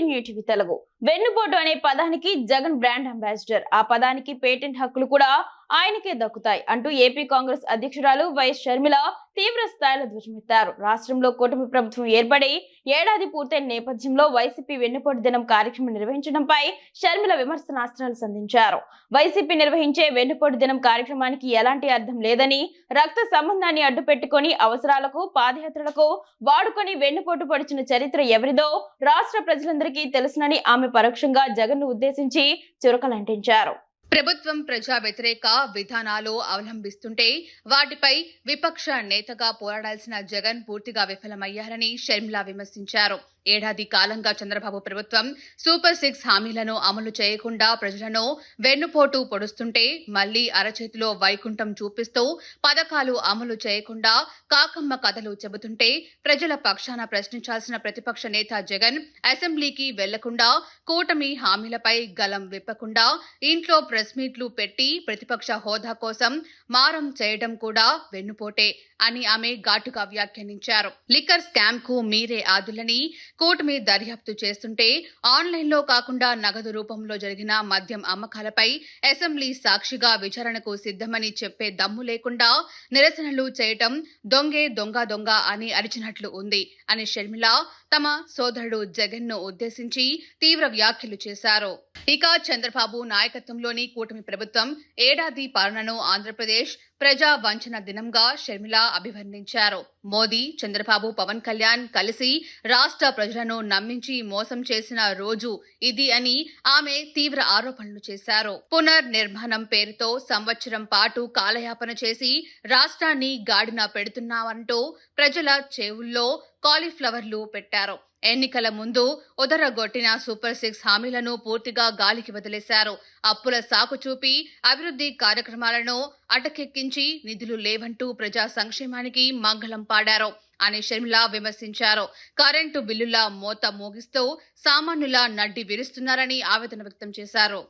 To Telugu వెన్నుపోటు అనే పదానికి జగన్ బ్రాండ్ అంబాసిడర్. ఆ పదానికి పేటెంట్ హక్కులు కూడా ఆయనకే దక్కుతాయి అంటూ ఏపీ కాంగ్రెస్ అధ్యక్షురాలు వైఎస్ షర్మిల తీవ్ర స్థాయిలో ధ్వజమెత్తారు. రాష్ట్రంలో కూటమి ప్రభుత్వం ఏర్పడి ఏడాది పూర్తయిన నేపథ్యంలో వైసీపీ వెన్నుపోటు దినం కార్యక్రమం నిర్వహించడంపై షర్మిల విమర్శనాస్త్రాలు సంధించారు. వైసీపీ నిర్వహించే వెన్నుపోటు దినం కార్యక్రమానికి ఎలాంటి అర్థం లేదని రక్త సంబంధాన్ని అడ్డుపెట్టుకుని అవసరాలకు పాదయాత్రలకు వాడుకొని వెన్నుపోటు పొడిచిన చరిత్ర ఎవరిదో రాష్ట్ర ప్రజలందరికీ తెలుసునని ఆమె పరోక్షంగా జగన్ను ఉద్దేశించి చురకలంటించారు. ప్రభుత్వం ప్రజా వ్యతిరేక విధానాలు అవలంబిస్తుంటే వాటిపై విపక్ష నేతగా పోరాడాల్సిన జగన్ పూర్తిగా విఫలమయ్యారని షర్మిల విమర్శించారు. ఏడాది కాలంగా చంద్రబాబు ప్రభుత్వం సూపర్ సిక్స్ హామీలను అమలు చేయకుండా ప్రజలను వెన్నుపోటు పొడుస్తుంటే మళ్ళీ అరచేతిలో వైకుంఠం చూపిస్తూ పథకాలు అమలు చేయకుండా కాకమ్మ కథలు చెబుతుంటే ప్రజల పక్షాన ప్రశ్నించాల్సిన ప్రతిపక్ష నేత జగన్ అసెంబ్లీకి వెళ్ళకుండా కూటమి హామీలపై గలం విప్పకుండా ఇంట్లో ప్రెస్ మీట్లు పెట్టి ప్రతిపక్ష హోదా కోసం మారం చేయడం కూడా వెన్నుపోటే అని ఆమె ఘాటుగా వ్యాఖ్యానించారు. లిక్కర్ స్కామ్కు మీరే ఆదులని కూటమి దర్యాప్తు చేస్తుంటే ఆన్లైన్లో కాకుండా నగదు రూపంలో జరిగిన మద్యం అమ్మకాలపై అసెంబ్లీ సాక్షిగా విచారణకు సిద్ధమని చెప్పే దమ్ము లేకుండా నిరసనలు చేయటం దొంగే దొంగ దొంగ అని అరిచినట్లు ఉంది అని షర్మిల తమ సోదరుడు జగన్ను ఉద్దేశించి తీవ్ర వ్యాఖ్యలు చేశారు. ఇక చంద్రబాబు నాయకత్వంలోని కూటమి ప్రభుత్వం ఏడాది పాలనను ఆంధ్రప్రదేశ్ ప్రజా వంచన దినంగా షర్మిల అభివర్ణించారు. మోదీ చంద్రబాబు పవన్ కళ్యాణ్ కలిసి రాష్ట్ర ప్రజలను నమ్మించి మోసం చేసిన రోజు ఇది అని ఆమె తీవ్ర ఆరోపణలు చేశారు. పునర్నిర్మాణం పేరుతో సంవత్సరం పాటు కాలయాపన చేసి రాష్ట్రాన్ని గాడిన పెడుతున్నామంటూ ప్రజల చెవుల్లో కాలీఫ్లవర్లు పెట్టారు. ఎన్నికల ముందు ఉదరగొట్టిన సూపర్ సిక్స్ హామీలను పూర్తిగా గాలికి వదిలేశారు. అప్పుల సాకు చూపి అభివృద్ధి కార్యక్రమాలను అటకెక్కించి నిధులు లేవంటూ ప్రజా సంక్షేమానికి మంగళం పాడారు అని షర్మిల విమర్శించారు. కరెంటు బిల్లుల మోత మోగిస్తూ సామాన్యుల నడ్డి విరుస్తున్నారని ఆవేదన వ్యక్తం చేశారు.